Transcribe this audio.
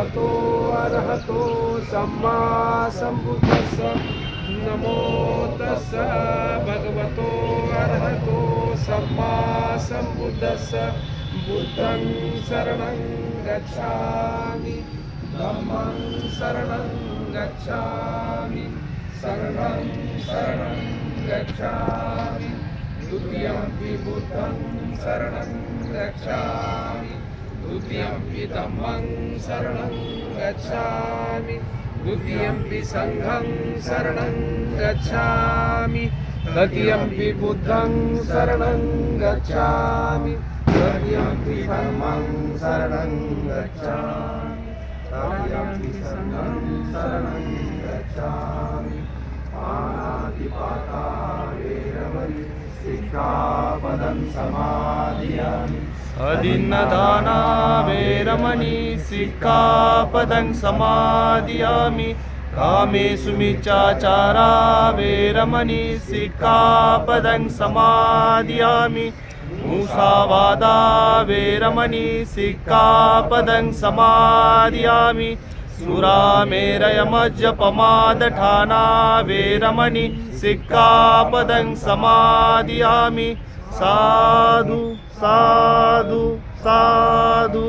तस्स भगवतो अरहतो सम्मा सम्बुद्धस्स नमो तस्स भगवतो अरहतो सम्मा सम्बुद्धस्स बुद्धं शरणं गच्छामि धम्मं शरणं गच्छामि शरणं शरणं गच्छामि द्वितीयमपि बुद्धं शरणं गच्छामि द्वितीयमपि धम्मं शरणं गच्छामि द्वितीयमपि सङ्घं शरणं गच्छामि तृतीयमपि बुद्धं शरणं गच्छामि तृतीयमपि धर्मं शरणं गच्छामि तृतीयमपि सङ्घं शरणं गच्छामि पाणातिपाता वेरमणि शिक्षापदं समाधियामि। अदिन्नदाना वेरमणि सिक्खापदं समादियामि कामेषु मिच्छाचारा वेरमणि सिक्खापदं समादियामि मुसावादा वेरमणि सिक्खापदं समादियामि सुरामेरयमजपमादठाना वेरमणि सिक्खापदं समादियामि। साधु साधु साधु।